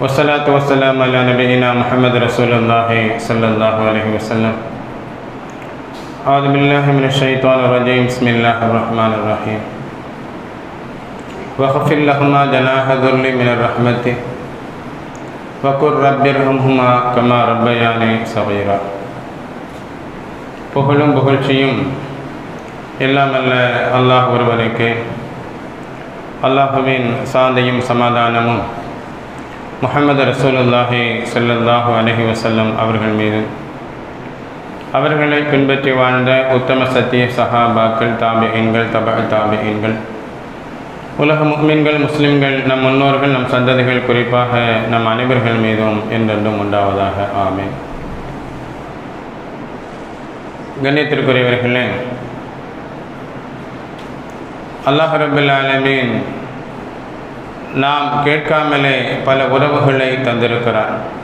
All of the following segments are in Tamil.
والصلاة والسلام على نبينا محمد رسول الله صلى الله عليه وسلم أعوذ بالله من الشيطان الرجيم بسم الله الرحمن الرحيم وخفر لهما جناح ذل من الرحمة وقل رب ارحمهما كما ربياني صغيرا புகழும் புகழ்ச்சியும் எல்லாம் அல்ல அல்லாஹ் ஒருவருக்கு அல்லாஹுவின் சாந்தியும் சமாதானமும் முகமது ரசூலுல்லாஹி ஸல்லல்லாஹு அலஹி வசல்லம் அவர்கள் மீது. அவர்களை பின்பற்றி வாழ்ந்த உத்தம சத்திய சஹாபாக்கள் தாபியன்கள் தப தாபியன்கள். உலக முக்மீன்கள் முஸ்லிம்கள் நம் முன்னோர்கள் நம் சந்ததிகள் குறிப்பாக நம் அனைவர்கள் மீதும் என்றென்றும் உண்டாவதாக. ஆமேன். கண்ணியத்திற்குரியவர்களே அல்லாஹ் ரபுல் ஆலமீன் நாம் கேட்காமலே பல உறவுகளை தந்திருக்கிறார்.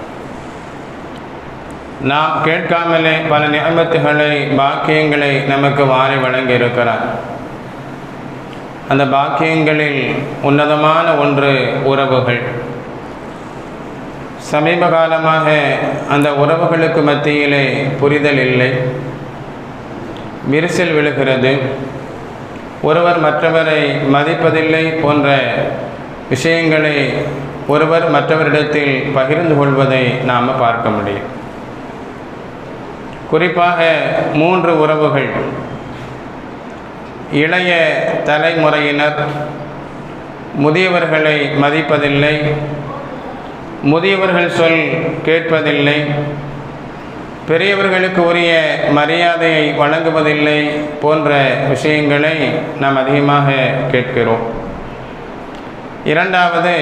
நாம் கேட்காமலே பல நியமத்துகளை பாக்கியங்களை நமக்கு வாரி வழங்கி இருக்கிறார் அந்த பாக்கியங்களில் உன்னதமான ஒன்று உறவுகள். சமீப காலமாக அந்த உறவுகளுக்கு மத்தியிலே புரிதல் இல்லை. விரிசல் விழுகிறது. ஒருவர் மற்றவரை மதிப்பதில்லை போன்ற விஷயங்களை ஒருவர் மற்றவரிடத்தில் பகிர்ந்து கொள்வதை நாம் பார்க்க முடியும். குறிப்பாக மூன்று உறவுகள். இளைய தலைமுறையினர் முதியவர்களை மதிப்பதில்லை முதியவர்கள் சொல் கேட்பதில்லை பெரியவர்களுக்கு உரிய மரியாதையை வழங்குவதில்லை போன்ற விஷயங்களை நாம் அதிகமாக கேட்கிறோம். இரண்டாவது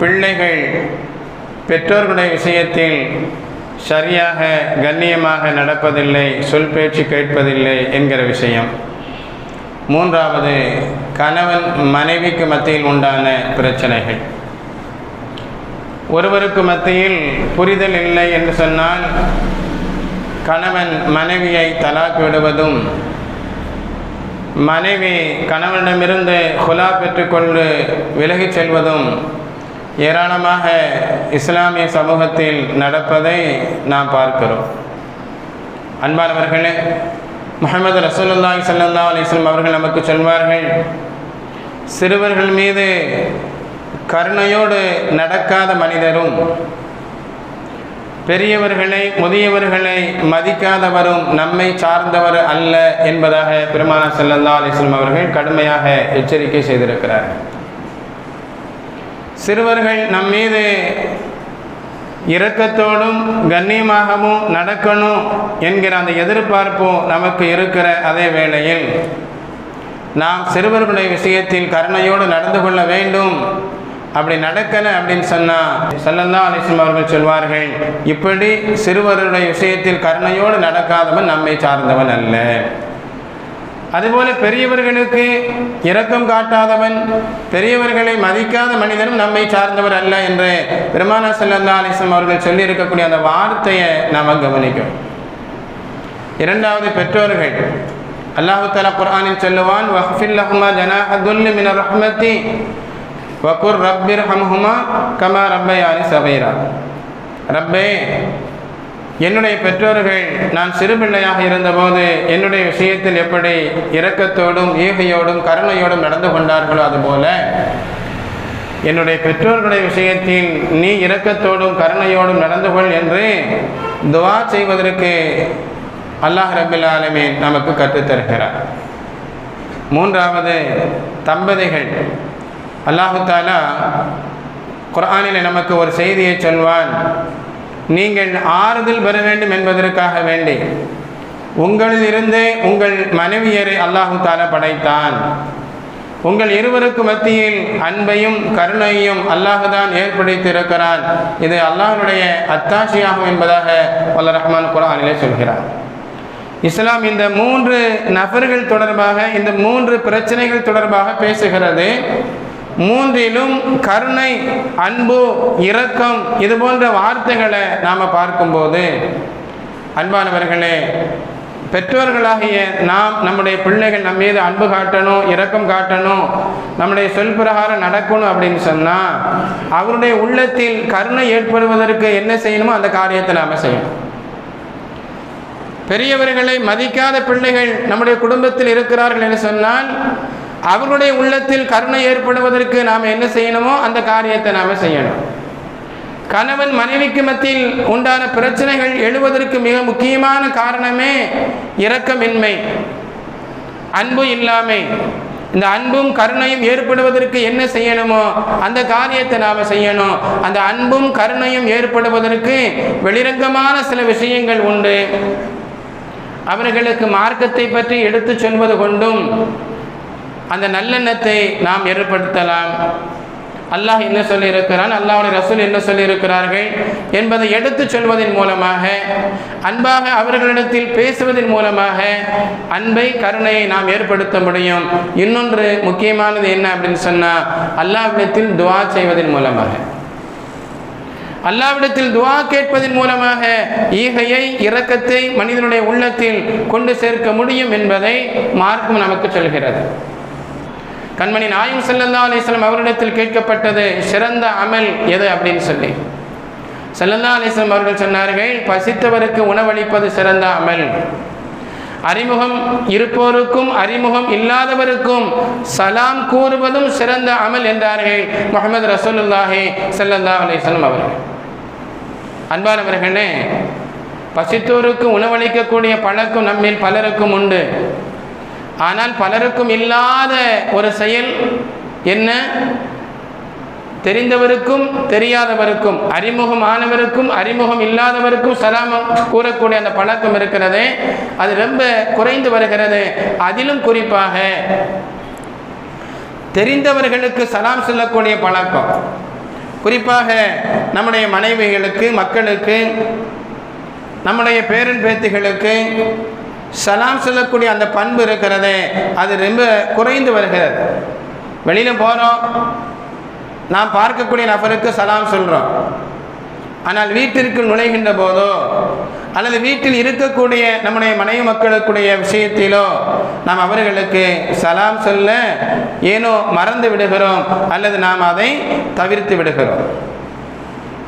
பிள்ளைகள் பெற்றோர்களுடைய விஷயத்தில் சரியாக கண்ணியமாக நடப்பதில்லை சொல் பேச்சு கேட்பதில்லை என்கிற விஷயம். மூன்றாவது கணவன் மனைவிக்கு மத்தியில் உண்டான பிரச்சனைகள். ஒருவருக்கு மத்தியில் புரிதல் இல்லை என்று சொன்னால் கணவன் மனைவியை தலாக்கு விடுவதும் மனைவி கணவனிடமிருந்து குலா பெற்றுக்கொண்டு விலகிச் செல்வதும் ஏராளமாக இஸ்லாமிய சமூகத்தில் நடப்பதை நாம் பார்க்கிறோம். அன்பானவர்களே முகமது ரசூலுல்லாய் சல்லா அலிஸ்லம் அவர்கள் நமக்கு சொல்வார்கள் சிறுவர்கள் மீது கருணையோடு நடக்காத மனிதரும் பெரியவர்களை முதியவர்களை மதிக்காதவரும் நம்மை சார்ந்தவர் அல்ல என்பதாக பெருமான செல்லல்லா அலிஸ்லம் அவர்கள் கடுமையாக எச்சரிக்கை செய்திருக்கிறார். சிறுவர்கள் நம் மீது இரக்கத்தோடும் கண்ணியமாகவும் நடக்கணும் என்கிற அந்த எதிர்பார்ப்பும் நமக்கு இருக்கிற அதே வேளையில் நாம் சிறுவர்களுடைய விஷயத்தில் கருணையோடு நடந்து கொள்ள வேண்டும் அப்படி நடக்கலை அப்படின்னு சொன்னால் சல்லல்லா அலிஸ்லம் அவர்கள் சொல்வார்கள் இப்படி சிறுவருடைய விஷயத்தில் கருணையோடு நடக்காதவன் நம்மை சார்ந்தவன் அல்ல. அதுபோல பெரியவர்களுக்கு இரக்கம் காட்டாதவன் பெரியவர்களை மதிக்காத மனிதனும் நம்மை சார்ந்தவர் அல்ல என்று பெருமானா செல்லந்தா அலிஸ்லம் அவர்கள் சொல்லியிருக்கக்கூடிய அந்த வார்த்தையை நாம் கவனிக்கும் இரண்டாவது பெற்றோர்கள் அல்லாஹு தலா குர்ஆனில் சொல்லுவான் வஹ்ஃபில்லஹுமா ஜனாஹதுல்லி மின ரஹ்மத்தி வக்குர் ரப்பிர் ஹம்ஹுமா கமா ரப்பையாரி சபைரா ரப்பே என்னுடைய பெற்றோர்கள் நான் சிறுபிள்ளையாக இருந்தபோது என்னுடைய விஷயத்தில் எப்படி இரக்கத்தோடும் ஈகையோடும் கருணையோடும் நடந்து கொண்டார்களோ அதுபோல என்னுடைய பெற்றோர்களுடைய விஷயத்தில் நீ இரக்கத்தோடும் கருணையோடும் நடந்து கொள் என்று துவா செய்வதற்கு அல்லாஹ் ரபில் நமக்கு கற்றுத்தருகிறார். மூன்றாவது தம்பதிகள் அல்லாஹாலா குரானில் நமக்கு ஒரு செய்தியை சொல்வான். நீங்கள் ஆறுதல் பெற வேண்டும் என்பதற்காக வேண்டி. உங்களிலிருந்தே உங்கள் மனைவியரை அல்லாஹு தாலா படைத்தான். உங்கள் இருவருக்கு மத்தியில் அன்பையும் கருணையும் அல்லாஹுதான் ஏற்படுத்தியிருக்கிறான். இது அல்லாஹனுடைய அத்தாட்சியாகும் என்பதாக வல்ல ரஹ்மான் குரானிலே சொல்கிறார். இஸ்லாம் இந்த மூன்று நபர்கள் தொடர்பாக இந்த மூன்று பிரச்சனைகள் தொடர்பாக பேசுகிறது. மூன்றிலும் கருணை அன்பு இரக்கம் இது போன்ற வார்த்தைகளை நாம் பார்க்கும்போது அன்பானவர்களே பெற்றோர்களாகிய நாம் நம்முடைய பிள்ளைகள் நம்ம மீது அன்பு காட்டணும் இரக்கம் காட்டணும் நம்முடைய சொல் பிரகாரம் நடக்கணும் அப்படின்னு சொன்னால் அவருடைய உள்ளத்தில் கருணை ஏற்படுவதற்கு என்ன செய்யணுமோ அந்த காரியத்தை நாம் செய்யணும். பெரியவர்களை மதிக்காத பிள்ளைகள் நம்முடைய குடும்பத்தில் இருக்கிறார்கள் என்று சொன்னால் அவர்களுடைய உள்ளத்தில் கருணை ஏற்படுவதற்கு நாம் என்ன செய்யணுமோ அந்த காரியத்தை நாம் செய்யணும். கணவன் மனைவிக்கு மத்தியில் உண்டான பிரச்சனைகள் எழுவதற்கு மிக முக்கியமான காரணமே இரக்கமின்மை அன்பு இல்லாமை. இந்த அன்பும் கருணையும் ஏற்படுவதற்கு என்ன செய்யணுமோ அந்த காரியத்தை நாம் செய்யணும். அந்த அன்பும் கருணையும் ஏற்படுவதற்கு வெளிரங்கமான சில விஷயங்கள் உண்டு. அவர்களுக்கு மார்க்கத்தை பற்றி எடுத்து சொல்வது கொண்டும் அந்த நல்லெண்ணத்தை நாம் ஏற்படுத்தலாம். அல்லாஹ் என்ன சொல்லியிருக்கிறான்? அல்லாஹுடைய ரசூல் என்ன சொல்லியிருக்கிறார்கள்? என்பதை எடுத்து சொல்வதன் மூலமாக அன்பாக அவர்களிடத்தில் பேசுவதன் மூலமாக அன்பை கருணையை நாம் ஏற்படுத்த முடியும். இன்னொன்று முக்கியமானது என்ன அப்படின்னு சொன்னால் அல்லாஹ்விடத்தில் துவா செய்வதன் மூலமாக. அல்லாவிடத்தில் துவா கேட்பதன் மூலமாக ஈகையை இரக்கத்தை மனிதனுடைய உள்ளத்தில் கொண்டு சேர்க்க முடியும் என்பதை மார்க்கம் நமக்கு சொல்கிறது. கண்மணி நாயும் செல்லல்லா அலிஸ்லாம் அவரிடத்தில் கேட்கப்பட்டது சிறந்த அமல் எது? அப்படின்னு சொல்லி. செல்லல்லா அலிஸ்லாம் அவர்கள் சொன்னார்கள் பசித்தவருக்கு உணவளிப்பது சிறந்த அமல். அறிமுகம் இருப்போருக்கும் அறிமுகம் இல்லாதவருக்கும் சலாம் கூறுவதும் சிறந்த அமல் என்றார்கள் முகமது ரசூலுல்லாஹி சல்லல்லா அலிஸ்லாம் அவர்கள். அன்பானவர்களே பசித்தோருக்கு உணவளிக்கக்கூடிய பழக்கம் நம்மில் பலருக்கும் உண்டு. ஆனால் பலருக்கும் இல்லாத ஒரு செயல் என்ன? தெரிந்தவருக்கும் தெரியாதவருக்கும் அறிமுகமானவருக்கும் அறிமுகம் இல்லாதவருக்கும் சலாமம் கூறக்கூடிய அந்த பழக்கம் இருக்கிறது அது ரொம்ப குறைந்து வருகிறது. அதிலும் குறிப்பாக தெரிந்தவர்களுக்கு சலாம் சொல்லக்கூடிய பழக்கம். குறிப்பாக நம்முடைய மனைவிகளுக்கு மக்களுக்கு நம்முடைய பேரன் பேத்திகளுக்கு சலாம் சொல்லக்கூடிய அந்த பண்பு இருக்கிறது அது ரொம்ப குறைந்து வருகிறது. வெளியில் போகிறோம் நாம் பார்க்கக்கூடிய நபருக்கு சலாம் சொல்கிறோம் ஆனால் வீட்டிற்கு நுழைகின்ற போதோ அல்லது வீட்டில் இருக்கக்கூடிய நம்முடைய மனைவி மக்களுக்குடைய விஷயத்திலோ நாம் அவர்களுக்கு சலாம் சொல்ல ஏனோ மறந்து விடுகிறோம் அல்லது நாம் அதை தவிர்த்து விடுகிறோம்.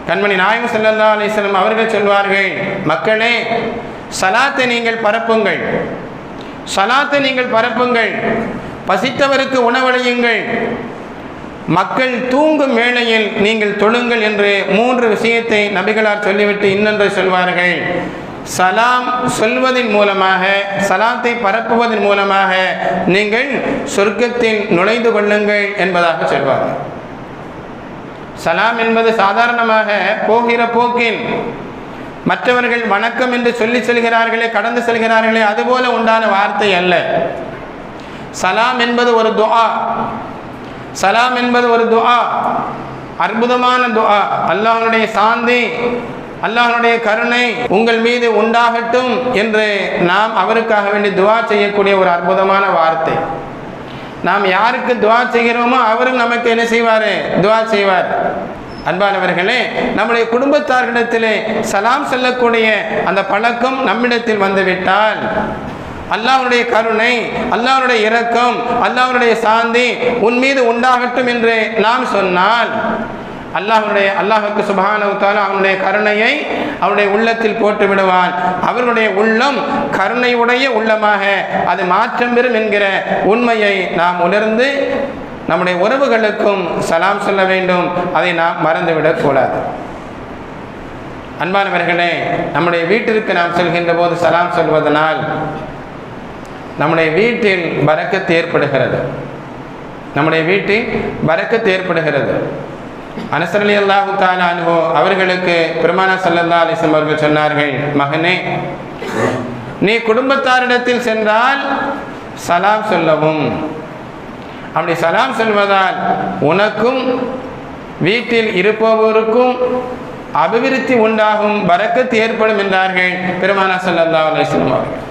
கண்மணி நாயகம் செல்லல்லா அலிஸ்லம் அவர்கள் சொல்வார்கள் மக்களே சலாத்தை நீங்கள் பரப்புங்கள். சலாத்தை நீங்கள் பரப்புங்கள். பசித்தவருக்கு உணவளியுங்கள். மக்கள் தூங்கும் வேளையில் நீங்கள் தொழுங்கள் என்று மூன்று விஷயத்தை நபிகளார் சொல்லிவிட்டு இன்னொன்று சொல்வார்கள். சலாம் சொல்வதன் மூலமாக சலாத்தை பரப்புவதன் மூலமாக நீங்கள் சொர்க்கத்தில் நுழைந்து கொள்ளுங்கள் என்பதாக சொல்வார்கள். சலாம் என்பது சாதாரணமாக போகிற போக்கில் மற்றவர்கள் வணக்கம் என்று சொல்லி செல்கிறார்களே கடந்து செல்கிறார்களே அதுபோல உண்டான வார்த்தை அல்ல. சலாம் என்பது ஒரு துஆ. சலாம் என்பது ஒரு துஆ. அற்புதமான துஆ. அல்லாஹனுடைய சாந்தி அல்லாஹனுடைய கருணை உங்கள் மீது உண்டாகட்டும் என்று நாம் அவருக்காக வேண்டி துவா செய்யக்கூடிய ஒரு அற்புதமான வார்த்தை. நாம் யாருக்கு துவா செய்கிறோமோ அவரும் நமக்கு என்ன செய்வார்? துவா செய்வார். அன்பானவர்களே நம்முடைய குடும்பத்தார்களிடத்திலே சலாம் செல்லக்கூடிய அந்த பழக்கம் நம்மிடத்தில் வந்துவிட்டால் அல்லாஹ்வுடைய கருணை அல்லாஹ்வுடைய இரக்கம் அல்லாஹ்வுடைய சாந்தி உன் மீது உண்டாகட்டும் என்று நாம் சொன்னால் அல்லாஹ்வுடைய அல்லாஹுக்கு சுபானவுத்தால அவனுடைய கருணையை அவனுடைய உள்ளத்தில் போட்டு விடுவான். அவர்களுடைய உள்ளம் கருணையுடைய உள்ளமாக அது மாற்றம் பெறும் என்கிற உண்மையை நாம் உணர்ந்து நம்முடைய உறவுகளுக்கும் சலாம் சொல்ல வேண்டும். அதை நாம் மறந்துவிடக்கூடாது அன்பானவர்களே நம்முடைய வீட்டிற்கு நாம் செல்கின்ற போது சலாம் சொல்வதனால் நம்முடைய வீட்டில் பறக்கத்து ஏற்படுகிறது. நம்முடைய வீட்டில் பறக்கத்து ஏற்படுகிறது. அனசரலி அல்லாஹு தாலா அனுபவ அவர்களுக்கு பெருமானா சல்லல்லா அலிசம் அவர்கள் சொன்னார்கள் மகனே நீ குடும்பத்தாரிடத்தில் சென்றால் சலாம் சொல்லவும். அப்படி சலாம் சொல்வதால் உனக்கும் வீட்டில் இருப்பவருக்கும் அபிவிருத்தி உண்டாகும் வரக்கத்து ஏற்படும் என்றார்கள் பெருமானா சல்லா அலைஹி அவர்கள்.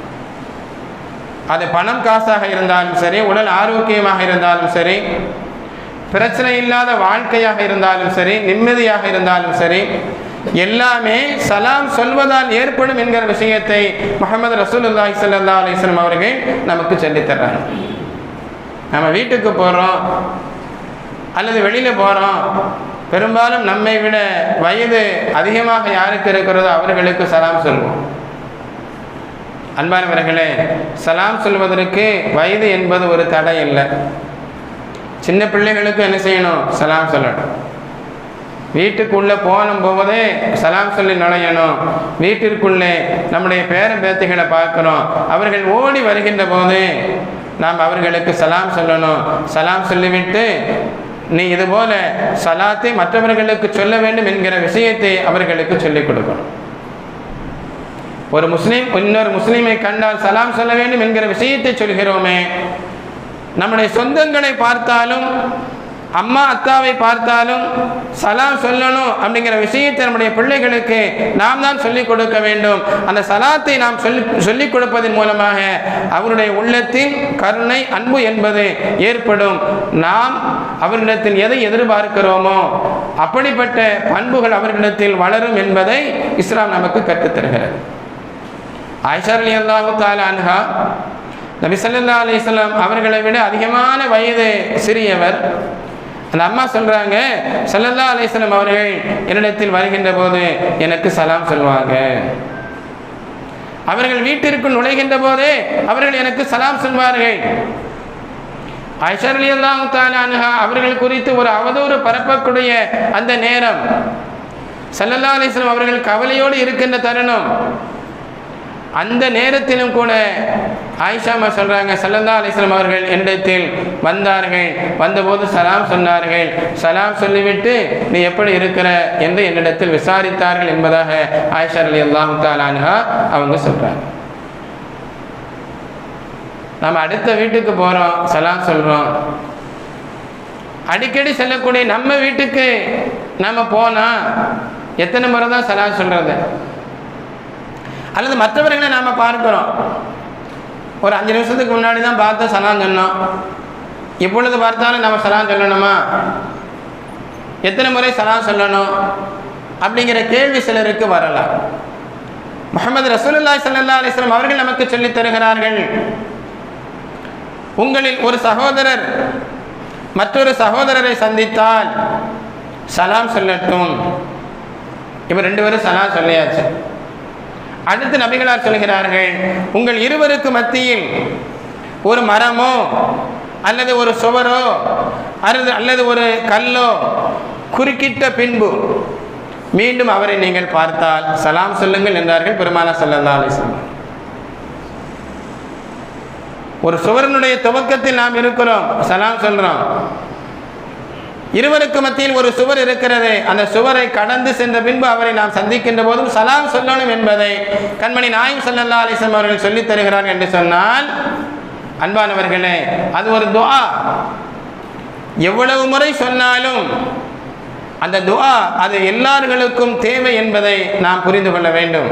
அது பணம் காசாக இருந்தாலும் சரி உடல் ஆரோக்கியமாக இருந்தாலும் சரி பிரச்சனை இல்லாத வாழ்க்கையாக இருந்தாலும் சரி நிம்மதியாக இருந்தாலும் சரி எல்லாமே சலாம் சொல்வதால் ஏற்படும் என்கிற விஷயத்தை முகமது ரசூல் அல்லாஹி சல்லா வஸல்லம் அவர்கள் நமக்கு சொல்லித்தர்றாங்க நம்ம வீட்டுக்கு போகிறோம் அல்லது வெளியில் போகிறோம் பெரும்பாலும் நம்மை விட வயது அதிகமாக யாருக்கு இருக்கிறதோ அவர்களுக்கு சலாம் சொல்வோம். அன்பானவர்களே சலாம் சொல்வதற்கு வயது என்பது ஒரு தடை இல்லை. சின்ன பிள்ளைகளுக்கு என்ன செய்யணும்? சலாம் சொல்லணும். வீட்டுக்குள்ளே போகணும் போதே சலாம் சொல்லி நுழையணும். வீட்டிற்குள்ளே நம்முடைய பேர பேத்திகளை பார்க்குறோம். அவர்கள் ஓடி வருகின்ற போது நாம் அவர்களுக்கு சலாம் சொல்லணும். சலாம் சொல்லிவிட்டு நீ இதுபோல சலாத்தை மற்றவர்களுக்கு சொல்ல வேண்டும் என்கிற விஷயத்தை அவர்களுக்கு சொல்லிக் கொடுக்கணும். ஒரு முஸ்லீம் இன்னொரு முஸ்லீமை கண்டால் சலாம் சொல்ல வேண்டும் என்கிற விஷயத்தை சொல்கிறோமே. நம்முடைய சொந்தங்களை பார்த்தாலும் அம்மா அத்தாவை பார்த்தாலும் சலாம் சொல்லணும் அப்படிங்கிற விஷயத்தை நம்முடைய பிள்ளைகளுக்கு நாம் தான் சொல்லிக் கொடுக்க வேண்டும். அந்த சலாத்தை நாம் சொல்லி சொல்லிக் கொடுப்பதன் மூலமாக அவருடைய உள்ளத்தில் கருணை அன்பு என்பது ஏற்படும். நாம் அவரிடத்தில் எதை எதிர்பார்க்கிறோமோ அப்படிப்பட்ட பண்புகள் அவர்களிடத்தில் வளரும் என்பதை இஸ்லாம் நமக்கு கற்றுத்தருகிறது ஆயிஷா அலி அல்லாஹு தாலா அன்ஹா நபி ஸல்லல்லாஹு அலைஹி வஸல்லம் அவர்களை விட அதிகமான வயது சிறியவர். அந்த அம்மா சொல்றாங்க சல்லல்லா அலைஹி அவர்கள் என்னிடத்தில் வருகின்ற போது எனக்கு சலாம் சொல்வாங்க. அவர்கள் வீட்டிற்குள் நுழைகின்ற போதே அவர்கள் எனக்கு சலாம் சொல்வார்கள். ஆயிஷா அலி அல்லாஹு அவர்கள் குறித்து ஒரு அவதூறு பரப்பக்கூடிய அந்த நேரம். சல்லல்லா அலிஸ்லாம் அவர்கள் கவலையோடு இருக்கின்ற தருணம். அந்த நேரத்திலும் கூட ஆயிஷாமா சொல்றாங்க சல்லந்தா அலிஸ்லாம் அவர்கள் என்னிடத்தில் வந்தார்கள். வந்தபோது சலாம் சொன்னார்கள். சலாம் சொல்லிவிட்டு நீ எப்படி இருக்கிற? என்று என்னிடத்தில் விசாரித்தார்கள் என்பதாக ஆயிஷா அலி அல்லாஹு தாலான்ஹா அவங்க சொல்றாங்க. நம்ம அடுத்த வீட்டுக்கு போகிறோம் சலாம் சொல்கிறோம் அடிக்கடி செல்லக்கூடிய நம்ம வீட்டுக்கு நம்ம போனால் எத்தனை முறை தான் சலாம் சொல்கிறது அல்லது மற்றவர்களை நாம் பார்க்கிறோம். ஒரு அஞ்சு நிமிஷத்துக்கு முன்னாடி தான் பார்த்து சலாம் சொன்னோம். எப்பொழுது பார்த்தாலும் நம்ம சலாம் சொல்லணுமா? எத்தனை முறை சலாம் சொல்லணும்? அப்படிங்கிற கேள்வி சிலருக்கு வரலாம். முகமது ரசூலுல்லாஹி சல்லா அலிஸ்லாம் அவர்கள் நமக்கு சொல்லித் தருகிறார்கள். உங்களில் ஒரு சகோதரர் மற்றொரு சகோதரரை சந்தித்தால் சலாம் சொல்லட்டும். இப்போ ரெண்டு பேரும் சலாம் சொல்லியாச்சு. அடுத்து நபிகளார் சொல்கிறார்கள் உங்கள் இருவருக்கு மத்தியில் ஒரு மரமோ அல்லது ஒரு சுவரோ அல்லது அல்லது ஒரு கல்லோ குறுக்கிட்ட பின்பு மீண்டும் அவரை நீங்கள் பார்த்தால் சலாம் சொல்லுங்கள் என்றார்கள் பெருமானா சல்லல்லா அலிஸ்லாம் ஒரு சுவரனுடைய துவக்கத்தில் நாம் இருக்கிறோம் சலாம் சொல்றோம். இருவருக்கு மத்தியில் ஒரு சுவர் இருக்கிறது. அந்த சுவரை கடந்து சென்ற பின்பு அவரை நாம் சந்திக்கின்ற போதும் சலாம் சொல்லணும் என்பதை கண்மணி நாயும் சல்லல்லா அலிஸ்லாம் அவர்கள் சொல்லித் தருகிறார் என்று சொன்னால் அன்பானவர்களே அது ஒரு துவா எவ்வளவு முறை சொன்னாலும் அந்த துவா அது எல்லார்களுக்கும் தேவை என்பதை நாம் புரிந்து கொள்ள வேண்டும்.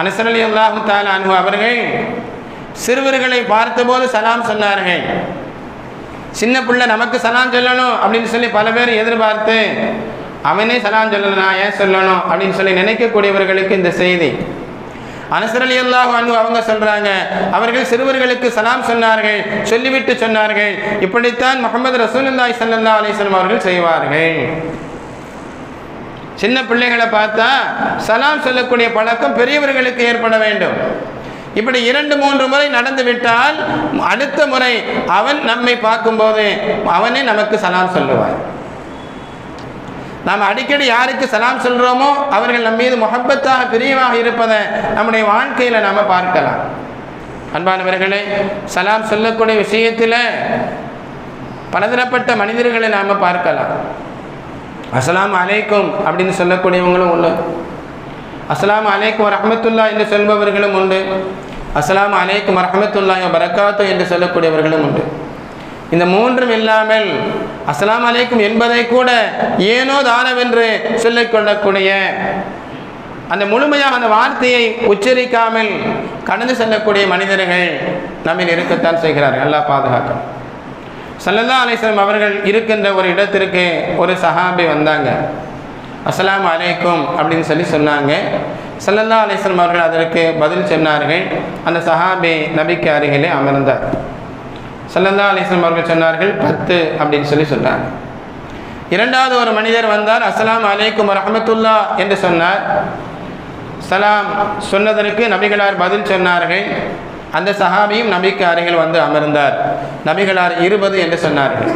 அனுசரலி அல்லாஹு தாலா அன்பு அவர்கள் சிறுவர்களை பார்த்தபோது சலாம் சொன்னார்கள். சின்ன பிள்ளை நமக்கு சலாம் சொல்லணும் அப்படின்னு சொல்லி பல பேர் எதிர்பார்த்து அவனே சலாம் சொல்லணும் நான் ஏன் சொல்லணும் அப்படின்னு சொல்லி நினைக்கக்கூடியவர்களுக்கு இந்த செய்தி. அனசரலி அல்லாஹ் அவங்க சொல்றாங்க அவர்கள் சிறுவர்களுக்கு சலாம் சொன்னார்கள் சொல்லிவிட்டு சொன்னார்கள். இப்படித்தான் முகமது ரசூலுல்லாய் சல்லா அலைஹி அவர்கள் செய்வார்கள். சின்ன பிள்ளைகளை பார்த்தா சலாம் சொல்லக்கூடிய பழக்கம் பெரியவர்களுக்கு ஏற்பட வேண்டும். இப்படி இரண்டு மூன்று முறை நடந்து விட்டால் அடுத்த முறை அவன் நம்மை பார்க்கும்போது அவனே நமக்கு சலாம் சொல்லுவார். நாம் அடிக்கடி யாருக்கு சலாம் சொல்கிறோமோ அவர்கள் நம் மீது முகப்பத்தாக பிரியமாக இருப்பதை நம்முடைய வாழ்க்கையில் நாம் பார்க்கலாம். அன்பானவர்களே சலாம் சொல்லக்கூடிய விஷயத்தில் பலதரப்பட்ட மனிதர்களை நாம் பார்க்கலாம். அஸ்லாம் அலைக்கும் அப்படின்னு சொல்லக்கூடியவங்களும் உண்டு. அஸ்லாம் அலைக்கும் ரஹமத்துல்லா என்று சொல்பவர்களும் உண்டு. அஸ்லாம் அலைக்கும் வரமத்துல்லா வரக்காத்து என்று சொல்லக்கூடியவர்களும் உண்டு. இந்த மூன்றும் இல்லாமல் அஸ்லாம் அலைக்கும் என்பதை கூட ஏனோ தானவென்று சொல்லிக் கொள்ளக்கூடிய அந்த முழுமையாக அந்த வார்த்தையை உச்சரிக்காமல் கடந்து செல்லக்கூடிய மனிதர்கள் நம்மில் இருக்கத்தான் செய்கிறார்கள். நல்லா பாதுகாக்க சல்லல்லா அலிஸ்லாம் அவர்கள் இருக்கின்ற ஒரு இடத்திற்கு ஒரு சஹாபி வந்தாங்க. அஸ்லாம் அலைக்கும் அப்படின்னு சொல்லி சொன்னாங்க. சல்லல்லா அலிஸ்லம் அவர்கள் அதற்கு பதில் சொன்னார்கள். அந்த சஹாபி நபிக்கு அருகிலே அமர்ந்தார். சல்லல்லா அலிஸ்லம் அவர்கள் சொன்னார்கள் பத்து அப்படின்னு சொல்லி சொன்னார். இரண்டாவது ஒரு மனிதர் வந்தார் அஸ்லாம் அலைக்கும் ரஹமத்துல்லா என்று சொன்னார். சலாம் சொன்னதற்கு நபிகளார் பதில் சொன்னார்கள். அந்த சஹாபியும் நபிக்கு அருகில் வந்து அமர்ந்தார். நபிகளார் இருபது என்று சொன்னார்கள்.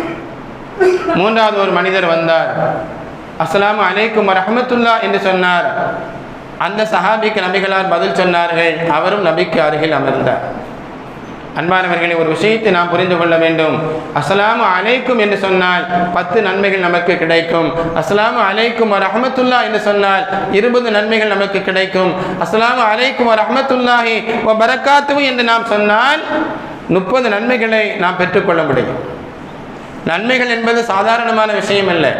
மூன்றாவது ஒரு மனிதர் வந்தார். அஸ்லாம் அலைக்கும் ரஹமத்துல்லா என்று சொன்னார். அந்த சஹாபிக்கு நபிகளார் பதில் சொன்னார்கள். அவரும் நபிக்கு அருகில் அமர்ந்தார். அன்பானவர்களை ஒரு விஷயத்தை நாம் புரிந்து கொள்ள வேண்டும். அஸ்ஸலாமு அலைக்கும் என்று சொன்னால் பத்து நன்மைகள் நமக்கு கிடைக்கும். அஸ்லாமு அலைக்கும் ரஹமத்துல்லா என்று சொன்னால் இருபது நன்மைகள் நமக்கு கிடைக்கும். அஸ்ஸலாமு அலைக்கும் ரஹமத்துல்லாஹி வ பரக்காத்து என்று நாம் சொன்னால் முப்பது நன்மைகளை நாம் பெற்றுக்கொள்ள முடியும். நன்மைகள் என்பது சாதாரணமான விஷயம் இல்லை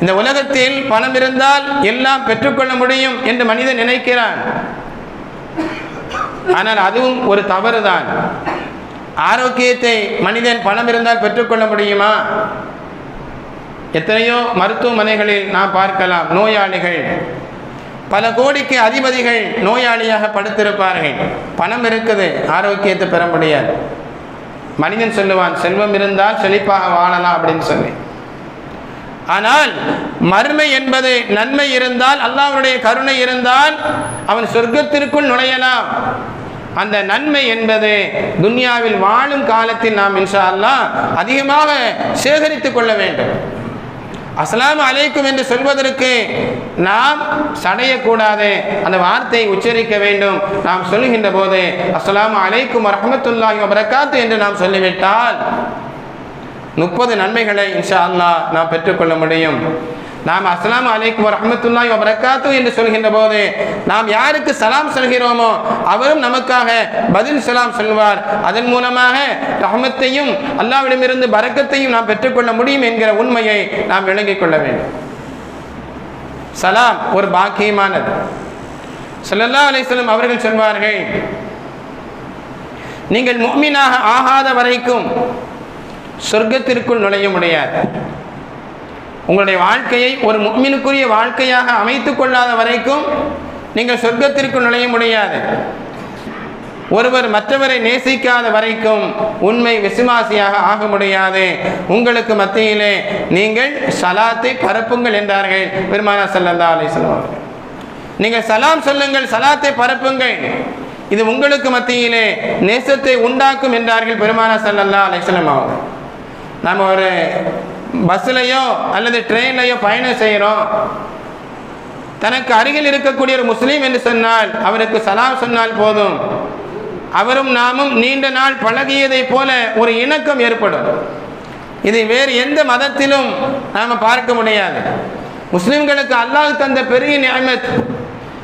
இந்த உலகத்தில் பணம் இருந்தால் எல்லாம் பெற்றுக்கொள்ள முடியும் என்று மனிதன் நினைக்கிறான். ஆனால் அதுவும் ஒரு தவறுதான். ஆரோக்கியத்தை மனிதன் பணம் இருந்தால் பெற்றுக்கொள்ள முடியுமா? எத்தனையோ மருத்துவமனைகளில் நாம் பார்க்கலாம் நோயாளிகள். பல கோடிக்கு அதிபதிகள் நோயாளியாக படுத்திருப்பார்கள். பணம் இருக்குது ஆரோக்கியத்தை பெற முடியாது. மனிதன் சொல்லுவான் செல்வம் இருந்தால் செழிப்பாக வாழலாம் அப்படின்னு சொல்லி. ஆனால் மறுமை என்பது நன்மை இருந்தால் அல்லாஹ்வுடைய கருணை இருந்தால் அவன் சொர்க்கத்திற்குள் நுழையலாம். அந்த நன்மை என்பது துன்யாவில் வாழும் காலத்தில் நாம் இன்ஷா அல்லாஹ் அதிகமாக சேகரித்துக் கொள்ள வேண்டும். அஸ்லாம் அலைக்கும் என்று சொல்வதற்கு நாம் சடையக்கூடாது. அந்த வார்த்தையை உச்சரிக்க வேண்டும். நாம் சொல்லுகின்ற போது அஸ்லாம் அலைக்கும் ரஹமத்துல்லாஹி வரகாத்து என்று நாம் சொல்லிவிட்டால் முப்பது நன்மைகளை இன்ஷா அல்லாஹ் நாம் பெற்றுக்கொள்ள முடியும். நாம் அஸ்லாம் அலைக்கும் ரஹமத்துல்லாய் வரக்காத்து என்று சொல்கின்ற போது நாம் யாருக்கு சலாம் சொல்கிறோமோ அவரும் நமக்காக பதில் சலாம் சொல்வார். அதன் மூலமாக ரஹமத்தையும் அல்லாவிடமிருந்து பறக்கத்தையும் நாம் பெற்றுக்கொள்ள முடியும் என்கிற உண்மையை நாம் விளங்கிக் கொள்ள வேண்டும். சலாம் ஒரு பாக்கியமானது. சொல்லல்லா அலை வஸல்லம் அவர்கள் சொல்வார்கள் நீங்கள் முக்மீனாக ஆகாத வரைக்கும் சொர்க்கத்திற்குள் நுழைய முடியாது. உங்களுடைய வாழ்க்கையை ஒரு முக்மினுக்குரிய வாழ்க்கையாக அமைத்துக் கொள்ளாத வரைக்கும் நீங்கள் சொர்க்கத்திற்குள் நுழைய முடியாது. ஒருவர் மற்றவரை நேசிக்காத வரைக்கும் உண்மை விசுவாசியாக ஆக முடியாது. உங்களுக்கு மத்தியிலே நீங்கள் சலாத்தை பரப்புங்கள் என்றார்கள் பெருமானா சல்லல்லா அலிஸ்லாம் சொல்லுவார்கள் நீங்கள் சலாம் சொல்லுங்கள் சலாத்தை பரப்புங்கள். இது உங்களுக்கு மத்தியிலே நேசத்தை உண்டாக்கும் என்றார்கள் பெருமானா சல்லல்லா அலிஸ்லாம் அவர்கள். நம்ம ஒரு பஸ்ஸுலையோ அல்லது ட்ரெயின்லையோ பயணம் செய்கிறோம் தனக்கு அருகில் இருக்கக்கூடிய ஒரு முஸ்லீம் என்று சொன்னால் அவருக்கு சலாம் சொன்னால் போதும். அவரும் நாமும் நீண்ட நாள் பழகியதைப் போல ஒரு இணக்கம் ஏற்படும். இது வேறு எந்த மதத்திலும் நாம் பார்க்க முடியாது. முஸ்லிம்களுக்கு அல்லாஹ் தந்த பெரிய நியமத்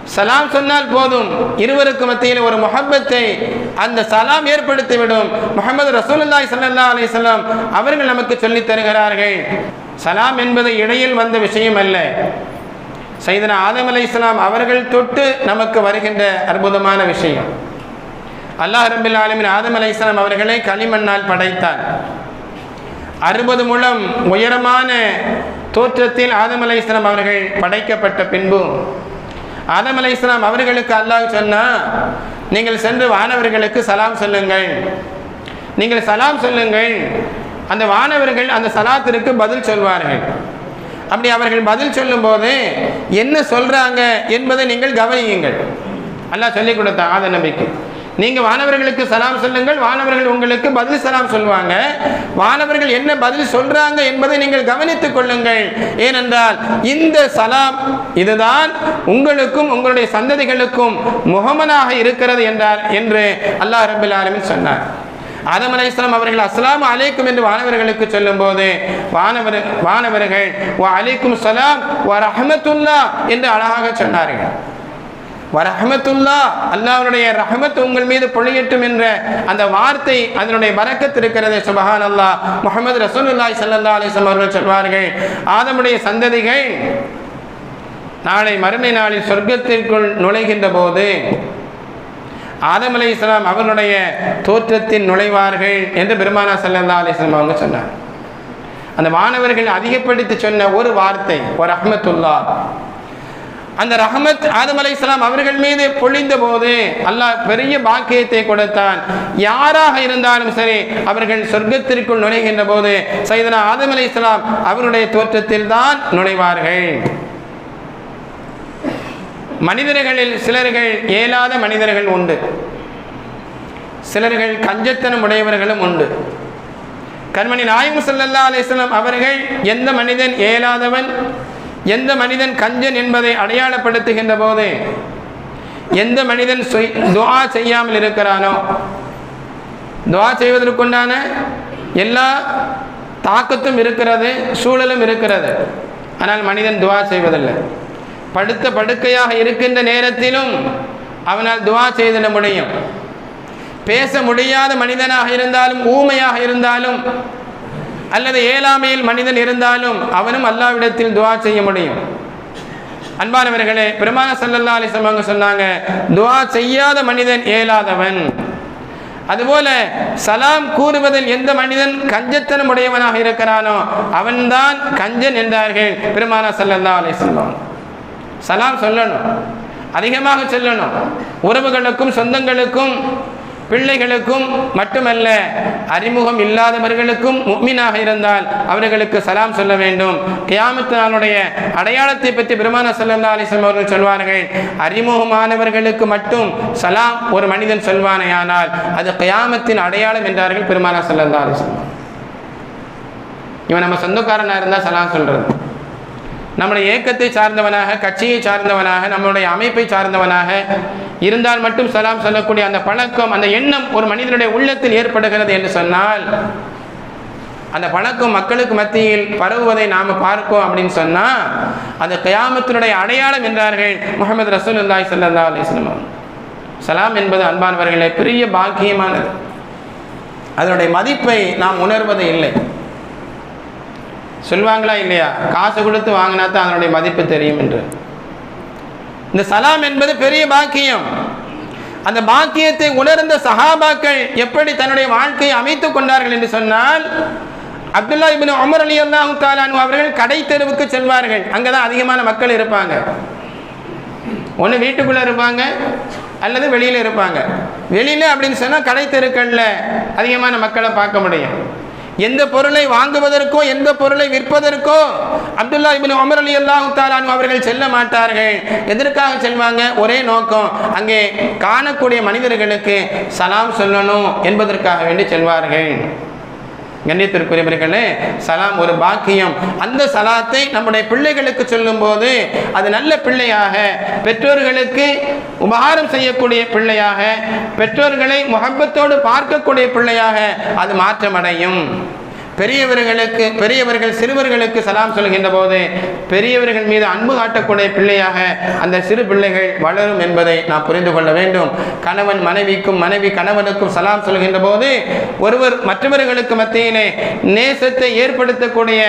சலாம் சொன்னால் போதும். இருவருக்கு மத்தியில் ஒரு முகப்பத்தை அந்த சலாம் ஏற்படுத்திவிடும். முகமது ரசூலுல்லாய் சல்லா அலைஹி அவர்கள் நமக்கு சொல்லித் தருகிறார்கள். சலாம் என்பது இடையில் வந்த விஷயம் அல்ல. சைதனா ஆதம் அலை இஸ்லாம் அவர்கள் தொட்டு நமக்கு வருகின்ற அற்புதமான விஷயம். அல்லாஹ் ரபில் ஆலமின் ஆதம் அலை இஸ்லாம் அவர்களை களிமண்ணால் படைத்தார். அறுபது முழம் உயரமான தோற்றத்தில் ஆதம் அலை இஸ்லாம் அவர்கள் படைக்கப்பட்ட பின்பு ஆதம் அலை இஸ்லாம் அவர்களுக்கு அல்லாஹ் சொன்னா நீங்கள் சென்று வானவர்களுக்கு சலாம் சொல்லுங்கள். நீங்கள் சலாம் சொல்லுங்கள். அந்த வானவர்கள் அந்த சலாத்திற்கு பதில் சொல்வார்கள். அப்படி அவர்கள் பதில் சொல்லும்போது என்ன சொல்றாங்க என்பதை நீங்கள் கவனியுங்கள். அல்லாஹ் சொல்லிக் கொடுத்தான் ஆத நம்பிக்கை நீங்க வானவர்களுக்கு சலாம் சொல்லுங்கள் வானவர்கள் உங்களுக்கு பதில் சலாம் சொல்லுவாங்க. வானவர்கள் என்ன பதில் சொல்றாங்க என்பதை நீங்கள் கவனித்துக் கொள்ளுங்கள். ஏனென்றால் இந்த சலாம் இதுதான் உங்களுக்கும் உங்களுடைய சந்ததிகளுக்கும் முகமனாக இருக்கிறது என்றார் என்று அல்லாஹ் ரபில் ஆலமின் சொன்னார். ஆதம் அலி இஸ்லாம் அவர்கள் அஸ்லாம் அலைக்கும் என்று வானவர்களுக்கு சொல்லும்போது வானவர் வானவர்கள் அலைக்கும் சலாம் ரஹமத்துல்லா என்று அழகாக சொன்னார்கள். வரஹமத்துல்லா அல்லாவுடைய ரஹமத் உங்கள் மீது பொழியட்டும் என்ற அந்த வார்த்தை அதனுடைய பரக்கத் இருக்கிறது. சுபஹான் அல்லாஹ் முகமது ரசூலுல்லாய் சல்லா அலிஸ்லாம் அவர்கள் சொல்வார்கள் ஆதமுடைய சந்ததிகள் நாளை மறுமை நாளில் சொர்க்கத்திற்குள் நுழைகின்ற போது ஆதம் அலி இஸ்லாம் அவர்களுடைய தோற்றத்தில் நுழைவார்கள் என்று பெருமானா சல்லா அலிஸ்லாம் அவங்க சொன்னார் அந்த மாணவர்கள் அதிகப்படுத்தி சொன்ன ஒரு வார்த்தை ஒரு அஹமத்துல்லா அந்த ரஹமத் ஆதம் அலை இஸ்லாம் அவர்கள் மீது பொழிந்த போது அல்லாஹ் பெரிய பாக்கியத்தை கொடுத்தான். யாராக இருந்தாலும் சரி அவர்கள் சொர்க்கத்திற்குள் நுழைகின்ற போது சைதனா ஆதம் அலை இஸ்லாம் அவருடைய தோற்றத்தில் தான் நுழைவார்கள். மனிதர்களில் சிலர்கள் இயலாத மனிதர்கள் உண்டு. சிலர்கள் கஞ்சத்தனம் உடையவர்களும் உண்டு. கண்மணி நாயும் சல்லா அலிஸ்லாம் அவர்கள் எந்த மனிதன் இயலாதவன் எந்த மனிதன் கஞ்சன் என்பதை அடையாளப்படுத்துகின்ற போது எந்த மனிதன் துவா செய்யாமல் இருக்கிறானோ துவா செய்வதற்குண்டான எல்லா தாக்கத்தும் இருக்கிறது சூழலும் இருக்கிறது. ஆனால் மனிதன் துவா செய்வதில்லை. படுத்த படுக்கையாக இருக்கின்ற நேரத்திலும் அவனால் துவா செய்திட முடியும். பேச முடியாத மனிதனாக இருந்தாலும் ஊமையாக இருந்தாலும் அல்லது ஏழாமையில் மனிதன் இருந்தாலும் அவனும் அல்லாவிடத்தில் துவா செய்ய முடியும். அன்பானவர்களே பெருமான சல்லல்லா அலிஸ்லாம் அவங்க சொன்னாங்க துவா செய்யாத மனிதன் இயலாதவன் அதுபோல சலாம் கூறுவதில் எந்த மனிதன் கஞ்சத்தனம் உடையவனாக இருக்கிறானோ அவன்தான் கஞ்சன் என்றார்கள் பெருமானா சல்லல்லா அலிஸ்லாம் சலாம் சொல்லணும் அதிகமாக சொல்லணும். உறவுகளுக்கும் சொந்தங்களுக்கும் பிள்ளைகளுக்கும் மட்டுமல்ல அறிமுகம் இல்லாதவர்களுக்கும் முக்மினாக இருந்தால் அவர்களுக்கு சலாம் சொல்ல வேண்டும். கியாமத்து நாளுடைய அடையாளத்தை பற்றி பெருமான சல்லல்லா அலிஸ்லாம் அவர்கள் சொல்வார்கள் அறிமுகமானவர்களுக்கு மட்டும் சலாம் ஒரு மனிதன் சொல்வானேயானால் அது கியாமத்தின் அடையாளம் என்றார்கள் பெருமானா சல்லல்லா அலிஸ்லாம் இவன் நம்ம சொந்தக்காரனா இருந்தால் சலாம் சொல்கிறது நம்முடைய இயக்கத்தை சார்ந்தவனாக கட்சியை சார்ந்தவனாக நம்மளுடைய அமைப்பை சார்ந்தவனாக இருந்தால் மட்டும் சலாம் சொல்லக்கூடிய அந்த பழக்கம் அந்த எண்ணம் ஒரு மனிதனுடைய உள்ளத்தில் ஏற்படுகிறது என்று சொன்னால் அந்த பழக்கம் மக்களுக்கு மத்தியில் பரவுவதை நாம் பார்ப்போம் அப்படின்னு சொன்னால் அந்த கயாமத்தினுடைய அடையாளம் என்றார்கள் முகமது ரசூலுல்லாஹி ஸல்லல்லாஹு அலைஹி வஸல்லம் சலாம் என்பது அன்பானவர்களே பெரிய பாக்கியமானது. அதனுடைய மதிப்பை நாம் உணர்வது இல்லை சொல்லுவாங்களா இல்லையா? காசு கொடுத்து வாங்கினா தான் அதனுடைய மதிப்பு தெரியும் என்று. இந்த சலாம் என்பது பெரிய பாக்கியம். அந்த பாக்கியத்தை உணர்ந்த சஹாபாக்கள் எப்படி தன்னுடைய வாழ்க்கையை அமைத்துக் கொண்டார்கள் என்று சொன்னால் அப்துல்லா இபின் உமர் அலி அல்லாஹு தாலானு அவர்கள் கடை தெருவுக்கு செல்வார்கள். அங்கே தான் அதிகமான மக்கள் இருப்பாங்க. ஒன்று வீட்டுக்குள்ளே இருப்பாங்க அல்லது வெளியில் இருப்பாங்க. வெளியில் அப்படின்னு சொன்னால் கடை தெருக்களில் அதிகமான மக்களை பார்க்க முடியும். எந்த பொருளை வாங்குவதற்கோ எந்த பொருளை விற்பதற்கோ அப்துல்லா இபின் உமர் அலி அல்லாஹு தாலானு அவர்கள் செல்ல மாட்டார்கள். எதற்காக செல்வாங்க? ஒரே நோக்கம் அங்கே காணக்கூடிய மனிதர்களுக்கு சலாம் சொல்லணும் என்பதற்காக வேண்டி செல்வார்கள். கண்ணியத்திற்குரியவர்களே சலாம் ஒரு பாக்கியம். அந்த சலாத்தை நம்முடைய பிள்ளைகளுக்கு சொல்லும்போது அது நல்ல பிள்ளையாக பெற்றோர்களுக்கு உபகாரம் செய்யக்கூடிய பிள்ளையாக பெற்றோர்களை முகப்பத்தோடு பார்க்கக்கூடிய பிள்ளையாக அது மாற்றமடையும். பெரியவர்களுக்கு பெரியவர்கள் சிறுவர்களுக்கு சலாம் சொல்கின்ற போது பெரியவர்கள் மீது அன்பு காட்டக்கூடிய பிள்ளையாக அந்த சிறு பிள்ளைகள் வளரும் என்பதை நாம் புரிந்து கொள்ள வேண்டும். கணவன் மனைவிக்கும் மனைவி கணவனுக்கும் சலாம் சொல்கின்ற போது ஒருவர் மற்றவர்களுக்கு மத்தியிலே நேசத்தை ஏற்படுத்தக்கூடிய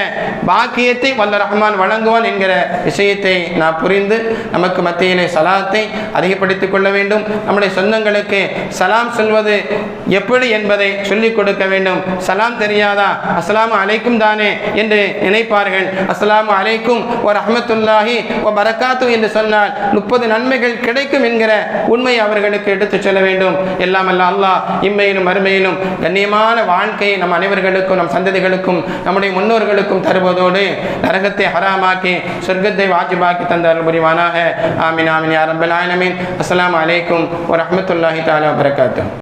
பாக்கியத்தை வல்ல ரஹ்மான் வழங்குவான் என்கிற விஷயத்தை நாம் புரிந்து நமக்கு மத்தியிலே சலாத்தை அதிகப்படுத்திக் கொள்ள வேண்டும். நம்முடைய சொந்தங்களுக்கு சலாம் சொல்வது எப்படி என்பதை சொல்லிக் கொடுக்க வேண்டும். சலாம் தெரியாதா? அஸ்லாம் அலைக்கும் தானே என்று நினைப்பார்கள். அஸ்லாம் அலைக்கும் ஒரு அஹமத்துல்லாஹி ஓ பரக்காத்து என்று சொன்னால் முப்பது நன்மைகள் கிடைக்கும் என்கிற உண்மையை அவர்களுக்கு எடுத்துச் சொல்ல வேண்டும். எல்லாம் அல்ல அல்லாஹ் இம்மையிலும் மறுமையிலும் கண்ணியமான வாழ்க்கையை நம் அனைவர்களுக்கும் நம் சந்ததிகளுக்கும் நம்முடைய முன்னோர்களுக்கும் தருவதோடு நரகத்தை ஹராமாக்கி சொர்க்கத்தை வாஜிபாக்கி தந்த புரிவானாக. ஆமின் ஆமின் யா ரப்பல் அஸ்லாம் அலைக்கும் ஒரு அஹமத்துல்லாஹி தாலா பரக்காத்து